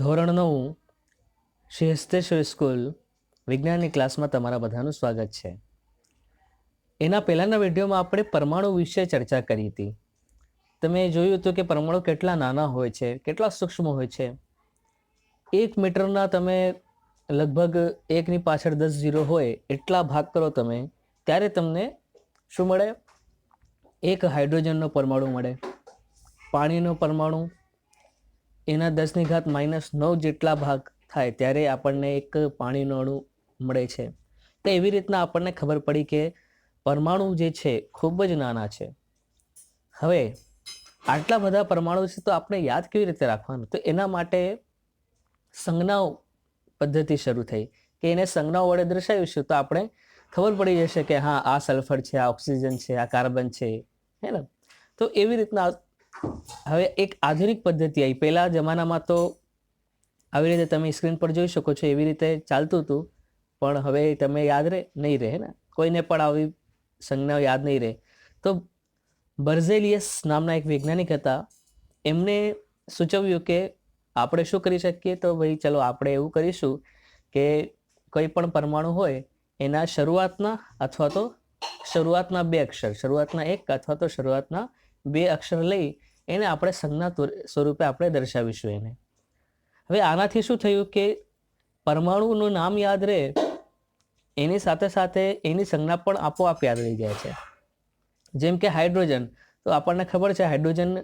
ધોરણ શ્રી હસ્તેશ્વર સ્કૂલ, વિજ્ઞાનની ક્લાસમાં તમારા બધાનું સ્વાગત છે. એના પહેલાંના વિડીયોમાં આપણે પરમાણુ વિશે ચર્ચા કરી હતી. તમે જોયું હતું કે પરમાણુ કેટલા નાના હોય છે, કેટલા સૂક્ષ્મ હોય છે. એક મીટરના તમે લગભગ એકની પાછળ દસ ઝીરો હોય એટલા ભાગ કરો તમે, ત્યારે તમને શું મળે? એક હાઇડ્રોજનનો પરમાણુ મળે, પાણીનો પરમાણુ એના દસની ઘાત માઇનસ નવ જેટલા ભાગ થાય ત્યારે આપણને એક પાણીનો અણુ મળે છે. તો એવી રીતના આપણને ખબર પડી કે પરમાણુ જે છે ખૂબ જ નાના છે. હવે આટલા બધા પરમાણુ છે તો આપણે યાદ કેવી રીતે રાખવાનું? તો એના માટે સંજ્ઞાઓ પદ્ધતિ શરૂ થઈ કે એને સંજ્ઞાઓ વડે દર્શાવીશું તો આપણે ખબર પડી જશે કે હા, આ સલ્ફર છે, આ ઓક્સિજન છે, આ કાર્બન છે, હે ને? તો એવી રીતના હવે એક આધુનિક પદ્ધતિ આવી પહેલા જમાનામાં તો આવી રીતે તમે સ્ક્રીન પર જોઈ શકો છો એવી રીતે ચાલતું હતું, પણ હવે તમે યાદ રહે નહીં રહે ને? કોઈને પણ આવી સંજ્ઞાઓ યાદ નહીં રહે. તો બર્ઝેલિયસ નામના એક વૈજ્ઞાનિક હતા, એમને સૂચવ્યું કે આપણે શું કરી શકીએ? તો ભાઈ ચલો આપણે એવું કરીશું કે કોઈ પણ પરમાણુ હોય, એના શરૂઆતના અથવા તો શરૂઆતના બે અક્ષર, શરૂઆતના એક અથવા તો શરૂઆતના બે અક્ષર લઈ એને આપણે સંજ્ઞા સ્વરૂપે આપણે દર્શાવીશું એને. હવે આનાથી શું થયું કે પરમાણુનું નામ યાદ રહે, એની સાથે સાથે એની સંજ્ઞા પણ આપોઆપ યાદ રહી જાય છે. જેમ કે હાઇડ્રોજન, તો આપણને ખબર છે હાઇડ્રોજન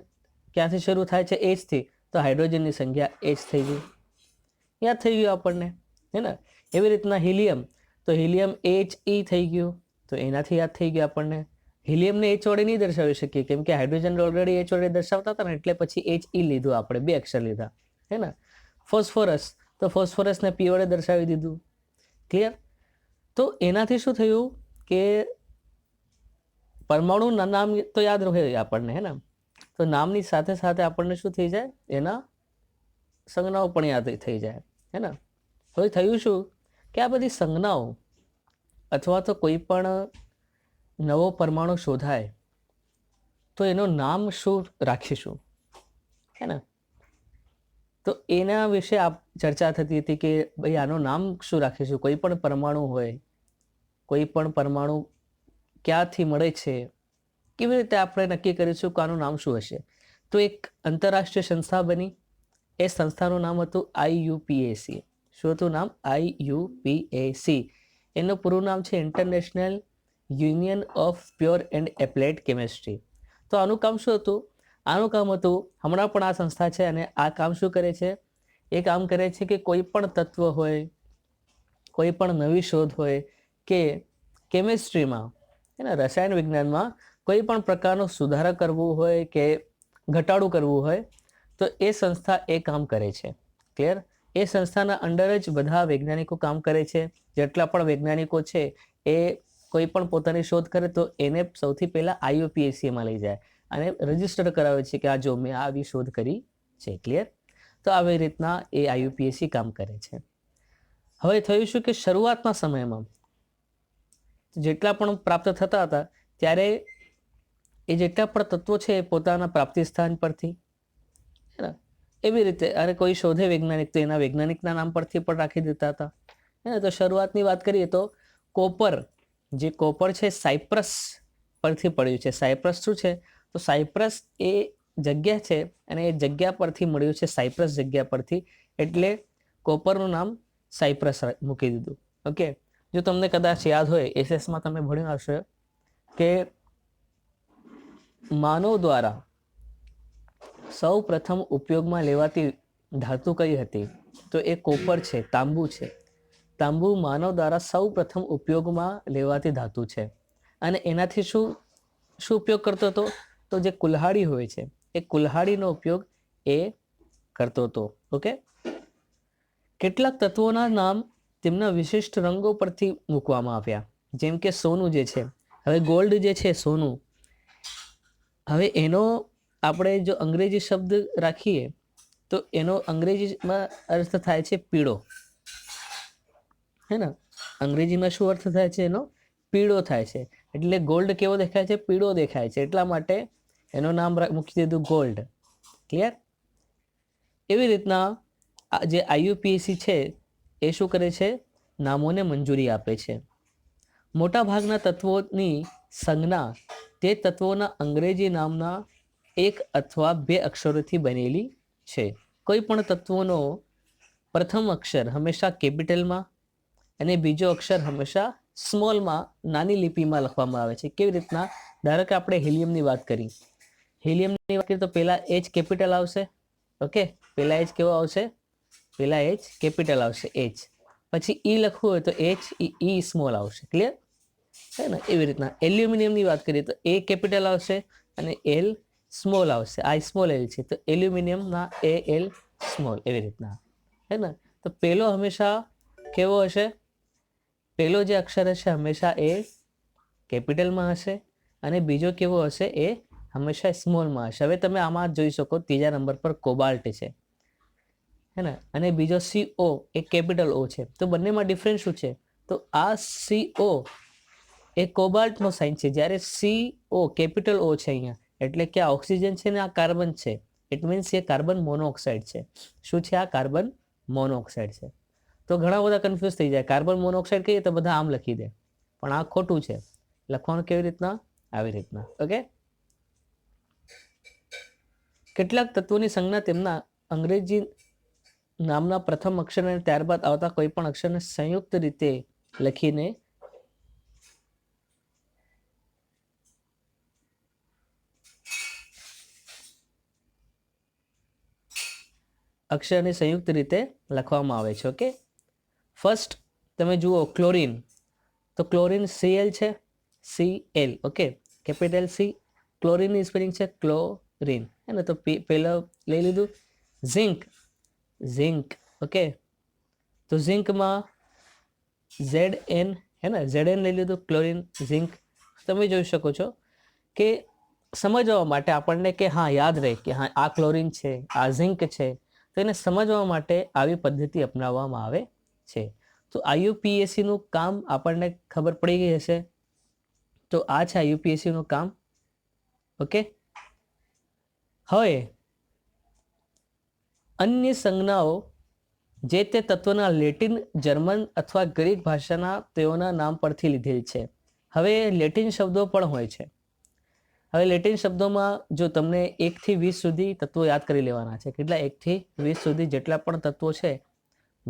ક્યાંથી શરૂ થાય છે? એચથી તો હાઇડ્રોજનની સંખ્યા એચ થઈ ગઈ. યાદ થઈ ગયું આપણને, હે ને? એવી રીતના હિલિયમ, તો હિલિયમ એચ ઈ થઈ ગયું. તો એનાથી યાદ થઈ ગયું આપણને. હિલિયમને એચ વડે નહીં દર્શાવી શકીએ. કેમ કે હાઇડ્રોજન ઓલરેડી એચ વડે દર્શાવતા હતા ને, એટલે પછી એચ ઈ લીધું આપણે, બે અક્ષર લીધા. હે ને? ફોસ્ફોરસ. તો ફોસ્ફોરસને પી વડે દર્શાવી દીધું. ક્લિયર તો એનાથી શું થયું કે પરમાણુના નામ તો યાદ રહે આપણને, હે ને? તો નામની સાથે સાથે આપણને શું થઈ જાય? એના સંજ્ઞાઓ પણ યાદ થઈ જાય, હે ને? હવે થયું શું કે આ બધી સંજ્ઞાઓ અથવા તો કોઈ પણ નવો પરમાણુ શોધાય, તો એનું નામ શું રાખીશું? હે ને? તો એના વિશે આપ ચર્ચા થતી હતી કે ભાઈ આનું નામ શું રાખીશું? કોઈ પણ પરમાણુ હોય, કોઈ પણ પરમાણુ ક્યાંથી મળે છે, કેવી રીતે આપણે નક્કી કરીશું કે આનું નામ શું હશે? તો એક આંતરરાષ્ટ્રીય સંસ્થા બની. એ સંસ્થાનું નામ હતું આઈયુપીએસી શું હતું નામ? આઈયુપીએસી એનું પૂરું નામ છે international union of pure and applied chemistry. તો આનું કામ શું હતું? આનું કામ હતું, હમણાં પણ આ સંસ્થા છે અને આ કામ શું કરે છે? એ કામ કરે છે કે કોઈ પણ તત્વ હોય, કોઈ પણ નવી શોધ હોય કે કેમેસ્ટ્રીમાં, એના રસાયણ વિજ્ઞાનમાં કોઈ પણ પ્રકારનો સુધારો કરવો હોય કે ઘટાડો કરવું હોય, તો એ સંસ્થા એ કામ કરે છે. ક્લિયર એ સંસ્થાના અંડર જ બધા વૈજ્ઞાનિકો કામ કરે છે. જેટલા પણ વૈજ્ઞાનિકો છે, એ કોઈ પણ પોતાની શોધ કરે તો એને સૌથી પહેલાં આઈયુપીએસસીમાં લઈ જાય અને રજિસ્ટર કરાવે છે કે આ જો મેં આવી શોધ કરી છે ક્લિયર તો આવી રીતના એ આઈયુપીએસસી કામ કરે છે. હવે થયું શું કે શરૂઆતના સમયમાં જેટલા પણ પ્રાપ્ત થતા હતા ત્યારે એ જેટલા પણ તત્વો છે એ પોતાના પ્રાપ્તિ સ્થાન પરથી એવી રીતે અને કોઈ શોધે વૈજ્ઞાનિક તો એના વૈજ્ઞાનિકના નામ પરથી પણ રાખી દેતા હતા. હે તો શરૂઆતની વાત કરીએ તો કોપર જે કોપર છે સાયપ્રસ પરથી પડ્યું છે. સાયપ્રસ શું છે? તો સાયપ્રસ એ જગ્યા છે અને એ જગ્યા પરથી મળ્યું છે સાયપ્રસ જગ્યા પરથી. એટલે કોપરનું નામ સાયપ્રસ મૂકી દીધું. ઓકે? જો તમને કદાચ યાદ હોય, એસએસમાં તમે ભણ્યું હશે કે માનવ દ્વારા સૌ પ્રથમ ઉપયોગમાં લેવાતી ધાતુ કઈ હતી? તો એ કોપર છે, તાંબુ છે. તાંબુ માનવ દ્વારા સૌ પ્રથમ ઉપયોગમાં લેવાતી ધાતુ છે. અને એનાથી શું શું ઉપયોગ કરતો હતો? તો જે કુલ્હાડી હોય છે, એ કુલ્હાડીનો ઉપયોગ એ કરતો હતો. ઓકે? કેટલાક તત્વોના નામ તેમના વિશિષ્ટ રંગો પરથી મૂકવામાં આવ્યા. જેમ કે સોનું જે છે. હવે ગોલ્ડ જે છે, સોનું. હવે એનો આપણે જો અંગ્રેજી શબ્દ રાખીએ, તો એનો અંગ્રેજીમાં અર્થ થાય છે પીળો. હે ને? અંગ્રેજીમાં શું અર્થ થાય છે એનો? પીળો થાય છે. એટલે ગોલ્ડ કેવો દેખાય છે? પીળો દેખાય છે. એટલા માટે એનું નામ મૂકી દીધું ગોલ્ડ ક્લિયર એવી રીતના જે આઈયુપીએસસી છે, એ શું કરે છે? નામોને મંજૂરી આપે છે. મોટાભાગના તત્વોની સંજ્ઞા તે તત્વોના અંગ્રેજી નામના એક અથવા બે અક્ષરોથી બનેલી છે. કોઈ પણ તત્વોનો પ્રથમ અક્ષર હંમેશા કેપિટલમાં અને બીજો અક્ષર હંમેશા સ્મોલમાં નાની લિપિમાં લખવામાં આવે છે. કેવી રીતના? ધારો કે આપણે હિલિયમની વાત કરી. હિલિયમની વાત કરીએ તો પહેલા એચ કેપિટલ આવશે. ઓકે પહેલાં એચ કેવો આવશે? પહેલા એચ કેપિટલ આવશે. એચ પછી ઈ લખવું હોય તો એચ ઈ સ્મોલ આવશે. ક્લિયર છે ને? એવી રીતના. એલ્યુમિનિયમની વાત કરીએ તો એ કેપિટલ આવશે અને એલ સ્મોલ આવશે. આ સ્મોલ એલ છે. તો એલ્યુમિનિયમના એ એલ સ્મોલ એવી રીતના. હે ને? તો પહેલો હંમેશા કેવો હશે? પહેલો જે અક્ષર હશે હંમેશા એ કેપિટલમાં હશે અને બીજો કેવો હશે એ હંમેશા સ્મોલમાં હશે. હવે તમે આમાં જોઈ શકો ત્રીજા નંબર પર કોબાલ્ટ છે. હે ને? અને બીજો સી ઓ એ કેપિટલ ઓ છે. તો બંનેમાં ડિફરન્સ શું છે? તો આ સી ઓ એ કોબાલ્ટનો સાઇન છે. જ્યારે સી ઓ કેપિટલ ઓ છે અહીંયા, એટલે કે આ ઓક્સિજન છે ને આ કાર્બન છે. It means a carbon monoxide છે. શું છે આ કાર્બન મોનોક્સાઇડ છે? તો ઘણા બધા કન્ફ્યુઝ થઈ જાય. કાર્બન મોનોક્સાઇડ કહીએ તો બધા આમ લખી દે. પણ આ ખોટું છે. લખવાનું કેવી રીતના? આવી રીતના. ઓકે કેટલાક તત્વોની સંજ્ઞા તેમના અંગ્રેજી નામના પ્રથમ અક્ષર અને ત્યારબાદ આવતા કોઈ પણ અક્ષરને સંયુક્ત રીતે લખીને અક્ષરને સંયુક્ત રીતે લખવામાં આવે છે. ઓકે ફર્સ્ટ તમે જુઓ ક્લોરિન તો ક્લોરિન સીએલ છે? C L okay capital C ક્લોરિનની spelling છે ક્લોરિન હે ને, તો પહેલો લઈ લીધું. ઝિંક ઝિંક ઓકે તો ઝિંકમાં ઝેડ એન હે ને ઝેડ એન લઈ લીધું ક્લોરિન ઝિંક તમે જોઈ શકો છો કે સમજવા માટે આપણને કે હા, યાદ રહે કે હા, આ ક્લોરિન છે, આ ઝિંક છે. તો એને સમજવા માટે આવી પદ્ધતિ અપનાવવામાં આવે છે. તો આઈયુપીએસસીનું કામ આપણને ખબર પડી ગઈ હશે. તો આ છે આઈયુપીએસસીનું કામ. ઓકે? હવે, અન્ય સંજ્ઞાઓ જે તે તત્વના લેટિન, જર્મન અથવા ગ્રીક ભાષાના તેઓના નામ પરથી લીધેલ છે. હવે લેટિન શબ્દો પણ હોય છે. હવે લેટિન શબ્દોમાં જો તમને એકથી વીસ સુધી તત્વો યાદ કરી લેવાના છે. કેટલા? એકથી વીસ સુધી જેટલા પણ તત્વો છે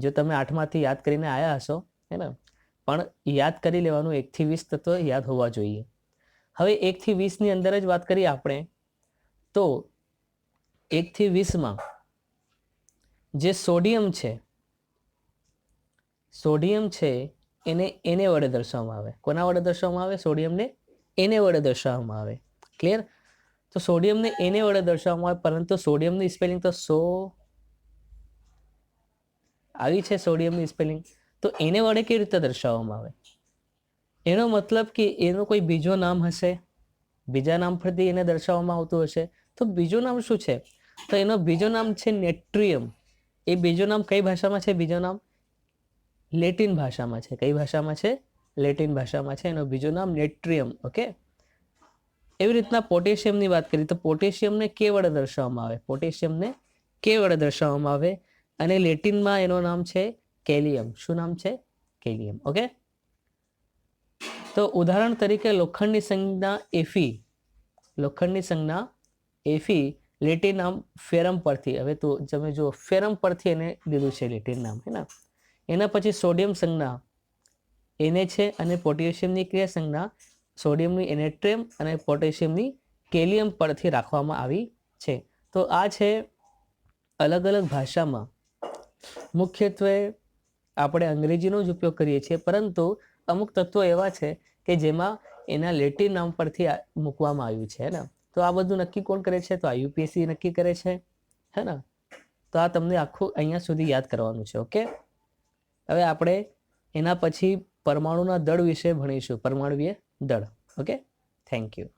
જો તમે આઠમાંથી યાદ કરીને આવ્યા હશો, હે ને? પણ યાદ કરી લેવાનું એકથી વીસ તત્વ યાદ હોવા જોઈએ. હવે એકથી વીસની અંદર જ વાત કરીએ આપણે, તો એકથી વીસમાં જે સોડિયમ છે સોડિયમ છે એને એને વડે દર્શાવવામાં આવે. કોના વડે દર્શાવવામાં આવે? સોડિયમને એને વડે દર્શાવવામાં આવે. ક્લિયર તો સોડિયમને એને વડે દર્શાવવામાં આવે, પરંતુ સોડિયમની સ્પેલિંગ તો સો આવી છે સોડિયમની સ્પેલિંગ તો એને વડે કેવી રીતે દર્શાવવામાં આવે? એનો મતલબ કે એનો કોઈ બીજો નામ હશે? બીજા નામ પરથી એને દર્શાવવામાં આવતું હશે? તો બીજું નામ શું છે? તો એનો બીજો નામ છે નેટ્રિયમ. એ બીજું નામ કઈ ભાષામાં છે બીજો નામ? લેટિન ભાષામાં છે. કઈ ભાષામાં છે? લેટિન ભાષામાં છે. એનો બીજું નામ નેટ્રિયમ. ઓકે? એવી રીતના પોટેશિયમની વાત કરીએ તો પોટેશિયમને કે વડે દર્શાવવામાં આવે? પોટેશિયમને કે વડે દર્શાવવામાં આવે? અને લેટિનમાં એનું નામ છે કેલિયમ. શું નામ છે? કેલિયમ. ઓકે તો ઉદાહરણ તરીકે લોખંડની સંજ્ઞા એફી. લોખંડની સંજ્ઞા એફી લેટિન નામ ફેરમ પરથી. હવે તો તમે જો ફેરમ પરથી એને લીધું છે લેટિન નામ, હે ને? એના પછી સોડિયમ સંજ્ઞા. એને છે અને પોટેશિયમની ક્રિયા સંજ્ઞા. સોડિયમની એનેટ્રિયમ અને પોટેશિયમની કેલિયમ પરથી રાખવામાં આવી છે. તો આ છે અલગ અલગ ભાષામાં મુખ્યત્વે આપણે અંગ્રેજીનો જ ઉપયોગ કરીએ છીએ, પરંતુ અમુક તત્વો એવા છે કે જેમાં એના લેટિન નામ પરથી મૂકવામાં આવ્યું છે ને તો આ બધું નક્કી કોણ કરે છે? તો આ યુપીએસસી નક્કી કરે છે હે ને તો આ તમને આખું અહીંયા સુધી યાદ કરવાનું છે, ઓકે? હવે આપણે એના પછી પરમાણુના દળ વિશે ભણીશું, પરમાણુય દળ, ઓકે? Thank you